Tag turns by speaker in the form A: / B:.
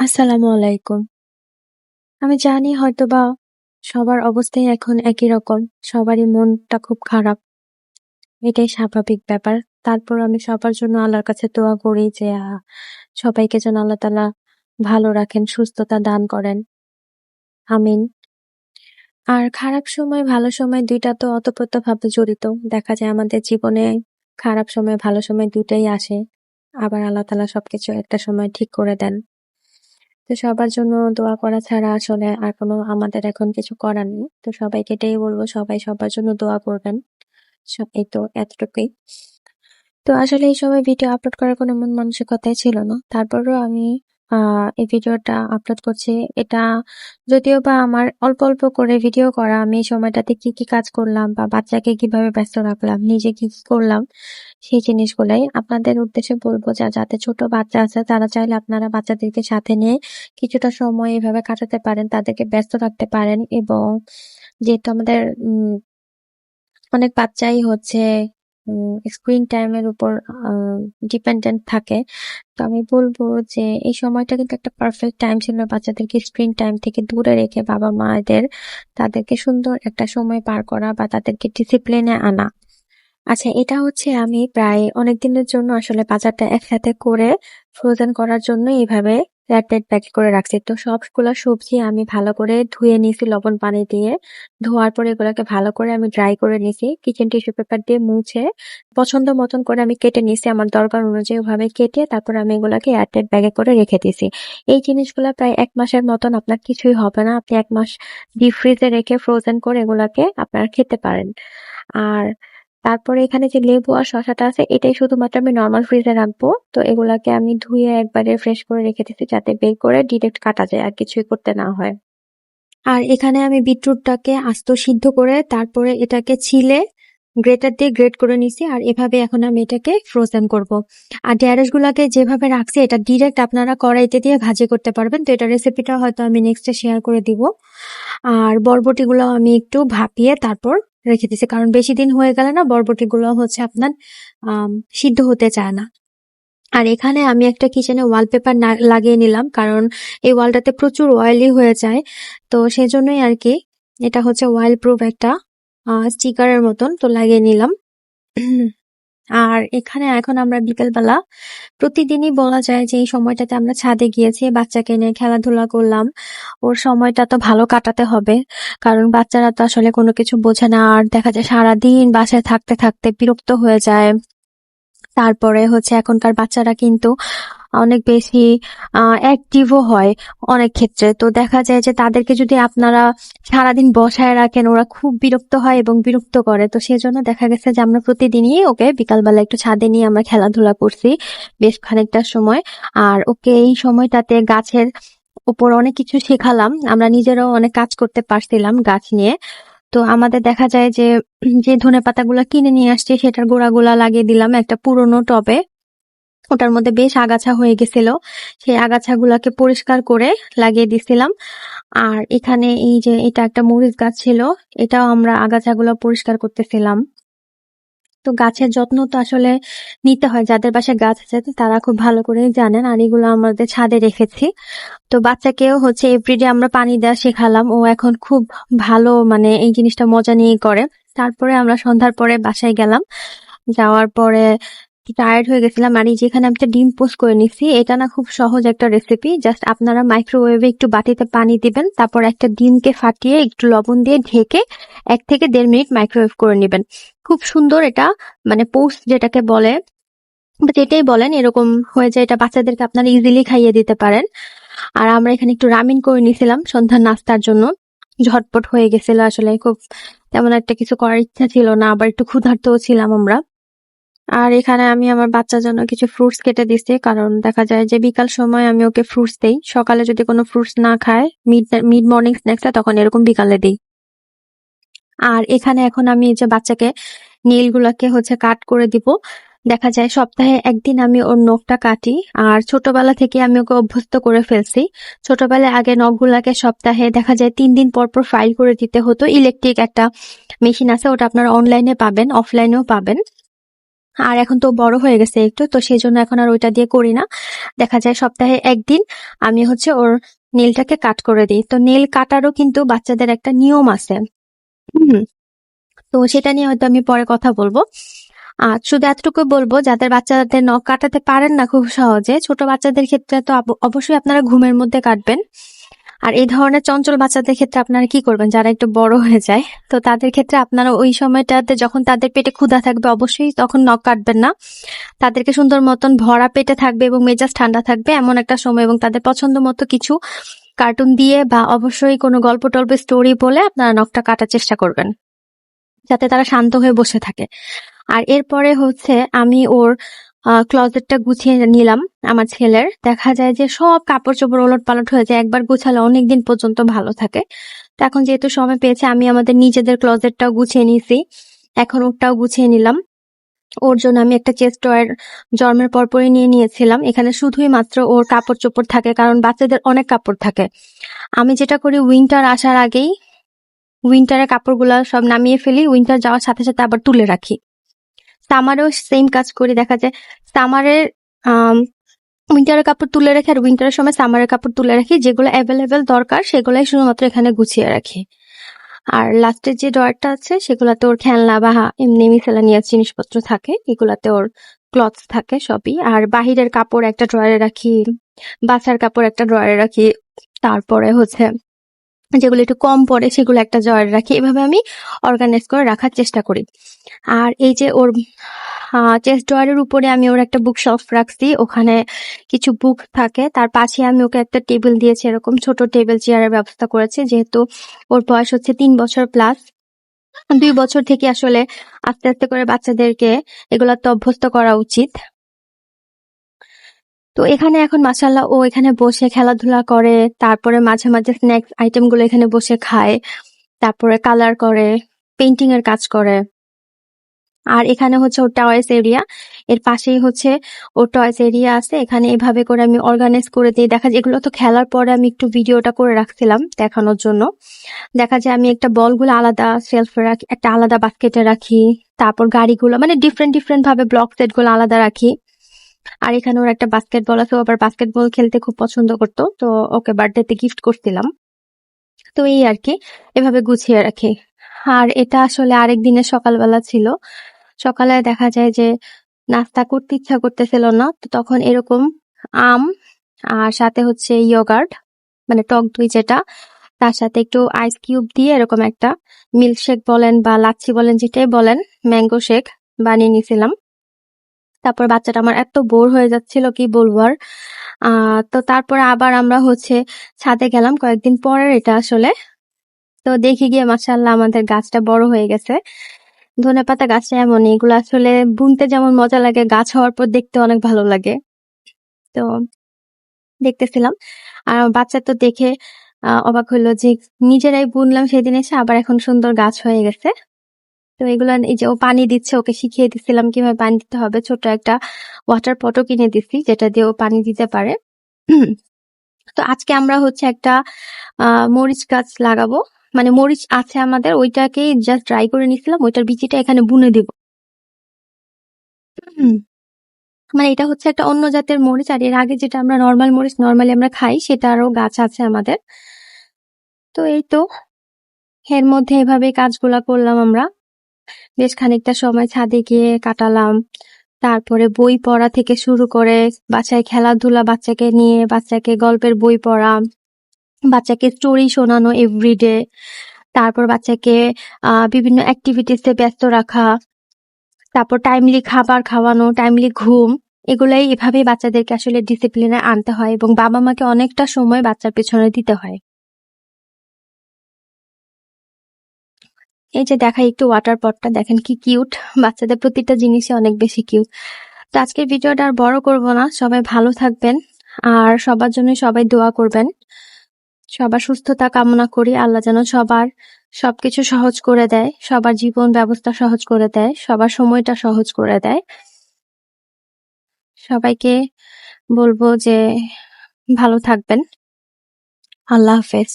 A: আসসালামু আলাইকুম। আমি জানি হয়তোবা সবার অবস্থাই এখন একই রকম। সবারই মনটা খুব খারাপ। এটাই স্বাভাবিক ব্যাপার। তারপর আমি সবার জন্য আল্লাহর কাছে দোয়া করি যে সবাইকে যেন আল্লাহ তাআলা ভালো রাখেন, সুস্থতা দান করেন। আমিন। আর খারাপ সময় ভালো সময় ২ টা তো ওতপ্রোতভাবে জড়িত। দেখা যায় আমাদের জীবনে খারাপ সময় ভালো সময় ২ টাই আসে। আবার আল্লাহ তাআলা সবকিছু একটা সময় ঠিক করে দেন। তো সবার জন্য দোয়া করা ছাড়া আসলে আর কোনো আমাদের এখন কিছু করার নেই। তো সবাইকে এটাই বলব, সবাই সবার জন্য দোয়া করবেন। এই তো এতটুকুই। তো আসলে এই সময় ভিডিও আপলোড করার কোনো মন মানসিকতাই ছিল না। তারপরও আমি এই ভিডিওটা আপলোড করছি। এটা যদিও বা আমার অল্প, অল্প করে ভিডিও করা আমি সময়টাতে কি, কি কাজ করলাম বা বাচ্চাকে কীভাবে ব্যস্ত রাখলাম, নিজে কি, কি করলাম সেই জিনিসগুলাই আপনাদের উদ্দেশ্যে বলব যা যাদের ছোট বাচ্চা আছে তারা চাইলে আপনারা বাচ্চাদেরকে সাথে নিয়ে কিছুটা সময় এভাবে কাটাতে পারেন। তাদেরকে ব্যস্ত রাখতে পারেন এবং যেহেতু আমাদের অনেক বাচ্চাই হচ্ছে স্ক্রিন টাইম এর উপর ডিপেন্ডেন্ট থাকে। তো আমি বলব যে, এই সময়টা কিন্তু একটা পারফেক্ট টাইম ছিল বাচ্চাদেরকে স্ক্রিন টাইম থেকে দূরে রেখে বাবা মায়েদের, তাদেরকে সুন্দর একটা সময় পার করা বা তাদেরকে ডিসিপ্লিনে আনা। আচ্ছা এটা হচ্ছে আমি প্রায় অনেকদিনের জন্য আসলে বাজারটা একসাথে করে ফ্রোজেন করার জন্য এয়ারটাইট প্যাকেট করে রাখছি। তো সবগুলা সবজি আমি ভালো করে ধুয়ে নিয়েছি লবণ পানি দিয়ে। ধোয়ার পরে এগুলাকে ভালো করে আমি ড্রাই করে নিয়েছি কিচেন টিস্যু পেপার দিয়ে মুছে পছন্দ মতন করে আমি কেটে নিয়েছি আমার দরকার অনুযায়ী ওভাবে কেটে তারপর আমি এগুলাকে এয়ারটাইট ব্যাগে করে রেখে দিয়েছি এই জিনিসগুলো প্রায় এক মাসের মতন আপনার কিছুই হবে না। আপনি এক মাস ডিপ ফ্রিজে রেখে ফ্রোজেন করে এগুলাকে আপনারা খেতে পারেন। আর তারপরে এখানে যে লেবু আর শসাটা আছে, এটাই শুধুমাত্র আমি নর্মাল ফ্রিজে রাখব। তো এগুলাকে আমি ধুয়ে একবারে ফ্রেশ করে রেখে দিছি যাতে বের করে ডিরেক্ট কাটা যায় আর কিছুই করতে না হয়। আর এখানে আমি বিটরুটটাকে আস্ত সিদ্ধ করে তারপরে এটাকে ছিলে গ্রেটার দিয়ে গ্রেট করে নিছি আর এভাবে এখন আমি এটাকে ফ্রোজেন করব। আর ঢেঁড়সগুলাকে যেভাবে রাখছি, এটা ডিরেক্ট আপনারা কড়াইতে দিয়ে ভাজি করতে পারবেন। তো এটা রেসিপিটা হয়তো আমি নেক্সটে শেয়ার করে দিব। আর বরবটিগুলো আমি একটু ভাপিয়ে তারপর রেখে দিছি। কারণ বেশি দিন হয়ে গেলে না বরবটিগুলো হচ্ছে আপনার সিদ্ধ হতে চায় না। আর এখানে আমি একটা কিচেনে ওয়ালপেপার লাগিয়ে নিলাম। কারণ এই ওয়ালটাতে প্রচুর অয়েলি হয়ে যায়। তো সেজন্যই আরকি এটা হচ্ছে ওয়াইল প্রুফ একটা স্টিকারের মতন তো লাগিয়ে নিলাম। আর এখানে এখন আমরা বিকেলবেলা প্রতিদিনই বলা যায় যে এই সময়টাতে আমরা ছাদে গিয়েছি বাচ্চাকে নিয়ে খেলাধুলা করলাম। ওর সময়টা তো ভালো কাটাতে হবে। কারণ বাচ্চারা তো আসলে কোনো কিছু বোঝে না আর দেখা যায় সারাদিন বাসায় থাকতে, থাকতে বিরক্ত হয়ে যায়। তারপরে হচ্ছে এখনকার বাচ্চারা কিন্তু অনেক বেশি অ্যাক্টিভও হয় অনেক ক্ষেত্রে। তো দেখা যায় যে তাদেরকে যদি আপনারা সারাদিন বসায় রাখেন, ওরা খুব বিরক্ত হয় এবং বিরক্ত করে। তো সেজন্য দেখা গেছে যে আমরা প্রতিদিনই ওকে বিকালবেলা একটু ছাদে নিয়ে আমরা খেলাধুলা করছি বেশ খানিকটা সময়। আর ওকে এই সময়টাতে গাছের উপর অনেক কিছু শেখালাম। আমরা নিজেরাও অনেক কাজ করতে পারছিলাম গাছ নিয়ে। তো আমাদের দেখা যায় যে যে ধনেপাতাগুলা কিনে নিয়ে আসছি, সেটার গোড়াগুলা লাগিয়ে দিলাম একটা পুরোনো টবে। ওটার মধ্যে বেশ আগাছা হয়ে গেছিল। সেই আগাছাগুলাকে পরিষ্কার করে লাগিয়ে দিছিলাম। আর এখানে এই যে এটা একটা মরিচ গাছ ছিল, এটাও আমরা আগাছাগুলো পরিষ্কার করতেছিলাম। তো গাছের যত্ন তো আসলে নিতে হয়। যাদের বাসায় গাছ আছে তারা খুব ভালো করে জানেন। আর এগুলো আমাদের ছাদে রেখেছি। তো বাচ্চাকেও হচ্ছে এভরিডে আমরা পানি দেওয়া শেখালাম। ও এখন খুব ভালো মানে এই জিনিসটা মজা নিয়ে করে। তারপরে আমরা সন্ধ্যার পরে বাসায় গেলাম। যাওয়ার পরে টায়ার্ড হয়ে গেছিলাম আর এই যে এখানে আমি একটা ডিম পোস্ট করে নিছি। এটা না খুব সহজ একটা রেসিপি। জাস্ট আপনারা মাইক্রোওয়েভে একটু বাটিতে পানি দিবেন। তারপর একটা ডিমকে ফাটিয়ে একটু লবণ দিয়ে ঢেকে এক থেকে দেড় মিনিট মাইক্রোওয়েভ করে নেবেন খুব সুন্দর এটা মানে পোস্ট যেটাকে বলে যেটাই বলেন, এরকম হয়ে যায়, এটা বাচ্চাদেরকে আপনারা ইজিলি খাইয়ে দিতে পারেন। আর আমরা এখানে একটু রামিন করে নিছিলাম সন্ধ্যার নাস্তার জন্য। ঝটপট হয়ে গেছিল আসলে, খুব তেমন একটা কিছু করার ইচ্ছা ছিল না। আবার একটু ক্ষুধার্তও ছিলাম আমরা। আর এখানে আমি আমার বাচ্চার জন্য কিছু ফ্রুটস কেটে দিছি। কারণ দেখা যায় যে বিকাল সময় আমি ওকে ফ্রুটস দেই। সকালে যদি কোনো ফ্রুটস না খায় মিড মিড মর্নিং স্ন্যাকস টা তখন এরকম বিকালে দিই আর এখানে এখন আমি যে বাচ্চাকে নেইল গুলাকে হচ্ছে কাট করে দিব। দেখা যায় সপ্তাহে একদিন আমি ওর নখটা কাটি। আর ছোটবেলা থেকে আমি ওকে অভ্যস্ত করে ফেলছি। ছোটবেলায় আগে নখগুলাকে সপ্তাহে দেখা যায় তিন দিন পর, পর ফাইল করে দিতে হতো। ইলেকট্রিক একটা মেশিন আছে ওটা আপনারা অনলাইনে পাবেন, অফলাইনেও পাবেন। আর এখন তো বড় হয়ে গেছে একটু, তো সেই জন্য এখন আর ওইটা দিয়ে করি না। দেখা যায় সপ্তাহে একদিন আমি হচ্ছে ওর নীলটাকে কাট করে দিই। তো নীল কাটারও কিন্তু বাচ্চাদের একটা নিয়ম আছে। হুম। তো সেটা নিয়ে হয়তো আমি পরে কথা বলব। আর শুধু এতটুকু বলব, যাদের বাচ্চাদের নখ কাটাতে পারেন না খুব সহজে, ছোট বাচ্চাদের ক্ষেত্রে তো অবশ্যই আপনারা ঘুমের মধ্যে কাটবেন। আর এই ধরনের চঞ্চল বাচ্চাদের ক্ষেত্রে আপনারা কি করবেন? যারা একটু বড় হয়ে যায়, তো তাদের ক্ষেত্রে আপনারা ওই সময়টাতে যখন তাদের পেটে ক্ষুধা থাকবে, অবশ্যই তখন নখ কাটবেন না। তাদেরকে সুন্দর মতন ভরা পেটে থাকবে এবং মেজাজ ঠান্ডা থাকবে এমন একটা সময় এবং তাদের পছন্দ মতো কিছু কার্টুন দিয়ে বা অবশ্যই কোনো গল্প টল্প স্টোরি বলে আপনারা নখটা কাটার চেষ্টা করবেন। যাতে তারা শান্ত হয়ে বসে থাকে। আর এরপরে হচ্ছে আমি ওর ক্লজেটটা গুছিয়ে নিলাম আমার ছেলের। দেখা যায় যে সব কাপড় চোপড় ওলট পালট হয়ে যায়, একবার গুছালে অনেকদিন পর্যন্ত ভালো থাকে। তো এখন যেহেতু সময় পেয়েছে, আমি আমাদের নিজেদের ক্লজেটটাও গুছিয়ে নিয়েছি। এখন ওরটাও গুছিয়ে নিলাম। ওর জন্য আমি একটা চেস্ট টয়ের জন্মের পরপরই নিয়ে নিয়েছিলাম। এখানে শুধুই মাত্র ওর কাপড় চোপড় থাকে, কারণ বাচ্চাদের অনেক কাপড় থাকে। আমি যেটা করি উইন্টার আসার আগেই উইন্টারের কাপড়গুলো সব নামিয়ে ফেলি উইন্টার যাওয়ার সাথে সাথে আবার তুলে রাখি। সামারেও সেম কাজ করি। দেখা যায় সামারের উইন্টারের কাপড় তুলে রাখি আর উইন্টারের সময় সামারের কাপড় তুলে রাখি, যেগুলো অ্যাভেলেবেল দরকার, সেগুলাই শুধুমাত্র এখানে গুছিয়ে রাখি। আর লাস্টের যে ড্রয়ারটা আছে, সেগুলাতে ওর খেলনা বা এমনি মিসেলানিয়াস জিনিসপত্র থাকে, এগুলাতে ওর ক্লথস থাকে সবই। আর বাহিরের কাপড় একটা ড্রয়ারে রাখি বাচ্চার কাপড় একটা ড্রয়ারে রাখি, তারপরে হচ্ছে যেগুলো একটু কম পড়ে সেগুলো একটা ড্রয়ারে রাখি। এভাবে আমি অর্গানাইজ করে রাখার চেষ্টা করি। আর এই যে ওর চেস্ট ড্রয়ারের উপরে আমি ওর একটা বুক শপ রাখছি। ওখানে কিছু বুক থাকে। তার পাশে আমি ওকে একটা টেবিল দিয়েছি, এরকম ছোট টেবিল চেয়ারের ব্যবস্থা করেছি। যেহেতু ওর বয়স হচ্ছে তিন বছর প্লাস দুই বছর থেকে আসলে আস্তে আস্তে করে বাচ্চাদেরকে এগুলো তো অভ্যস্ত করা উচিত। তো এখানে এখন মাসাল্লাহ ও এখানে বসে খেলাধুলা করে, তারপরে মাঝে মাঝে স্ন্যাক্স আইটেমগুলো এখানে বসে খায়, তারপরে কালার করে পেন্টিং এর কাজ করে। আর এখানে হচ্ছে ওর টয়েস এরিয়া এর পাশেই হচ্ছে ওর টয়েস এরিয়া আছে, এখানে এভাবে করে আমি অর্গানাইজ করে দিই দেখা যায়, এগুলো তো খেলার পরে আমি একটু ভিডিওটা করে রাখছিলাম দেখানোর জন্য। দেখা যায় আমি একটা বলগুলো আলাদা শেলফে রাখি, একটা আলাদা বাস্কেটে রাখি, তারপর গাড়িগুলো মানে ডিফারেন্ট ডিফারেন্ট ভাবে ব্লক সেটগুলো আলাদা রাখি। আর এখানে ওর একটা বাস্কেটবল আছে আবার বাস্কেটবল খেলতে খুব পছন্দ করতো। তো ওকে বার্থডেতে গিফট করছিলাম। তো এই আর কি, এভাবে গুছিয়ে রাখি। আর এটা আসলে আরেক দিনের সকালবেলা ছিল। সকালে দেখা যায় যে নাস্তা করতে ইচ্ছা করতেছিল না, তো তখন এরকম আম আর সাথে হচ্ছে ইয়োগার্ট মানে টক দই যেটা, তার সাথে একটু আইস কিউব দিয়ে এরকম একটা মিল্কশেক বলেন বা লাচ্ছি বলেন যেটাই বলেন ম্যাঙ্গো শেক বানিয়ে নিয়েছিলাম। তারপর বাচ্চাটা আমার এত বোর হয়ে যাচ্ছিল, কি বলব আর? তো তারপরে আবার আমরা হচ্ছে ছাদে গেলাম কয়েকদিন পরের এটা আসলে। তো দেখি গিয়ে মাসাল্লাহ আমাদের গাছটা বড় হয়ে গেছে। ধনে পাতা গাছটা এমন এগুলো আসলে বুনতে যেমন মজা লাগে, গাছ হওয়ার পর দেখতে অনেক ভালো লাগে। তো দেখতেছিলাম। আর বাচ্চা তো দেখে অবাক হইল যে নিজেরাই বুনলাম সেদিন এসে আবার এখন সুন্দর গাছ হয়ে গেছে। তো এগুলো এই যে ও পানি দিচ্ছে, ওকে শিখিয়ে দিচ্ছিলাম কীভাবে পানি দিতে হবে। ছোট একটা ওয়াটার পটও কিনে দিছি, যেটা দিয়ে ও পানি দিতে পারে। তো আজকে আমরা হচ্ছে একটা মরিচ গাছ লাগাবো। মানে মরিচ আছে আমাদের ওইটাকে জাস্ট ড্রাই করে নিছিলাম, ওইটার বিচিটা এখানে বুনে দিব। মানে এটা হচ্ছে একটা অন্য জাতের মরিচ, আর এর আগে যেটা আমরা নর্মাল মরিচ নর্মালি আমরা খাই, সেটা আরও গাছ আছে আমাদের। তো এই তো, এর মধ্যে এভাবে কাজগুলা করলাম আমরা। বেশ খানিকটা সময় ছাদে গিয়ে কাটালাম। তারপরে বই পড়া থেকে শুরু করে বাচ্চায় খেলাধুলা, বাচ্চাকে নিয়ে বাচ্চাকে গল্পের বই পড়া, বাচ্চাকে স্টোরি শোনানো এভরিডে তারপর বাচ্চাকে বিভিন্ন অ্যাক্টিভিটিসে ব্যস্ত রাখা, তারপর টাইমলি খাবার খাওয়ানো টাইমলি ঘুম, এগুলাই এভাবেই বাচ্চাদেরকে আসলে ডিসিপ্লিনে আনতে হয় এবং বাবা মাকে অনেকটা সময় বাচ্চার পেছনে দিতে হয়। এই যে দেখাই একটু ওয়াটার পটটা দেখেন কি কিউট বাচ্চাদের প্রতিটা জিনিসই অনেক বেশি কিউট তো আজকের ভিডিওটা আর বড় করব না, সবাই ভালো থাকবেন আর সবার জন্য সবাই দোয়া করবেন। সবার সুস্থতা কামনা করি, আল্লাহ যেন সবার সবকিছু সহজ করে দেয়, সবার জীবন ব্যবস্থা সহজ করে দেয়, সবার সময়টা সহজ করে দেয়। সবাইকে বলব যে ভালো থাকবেন। আল্লাহ হাফেজ।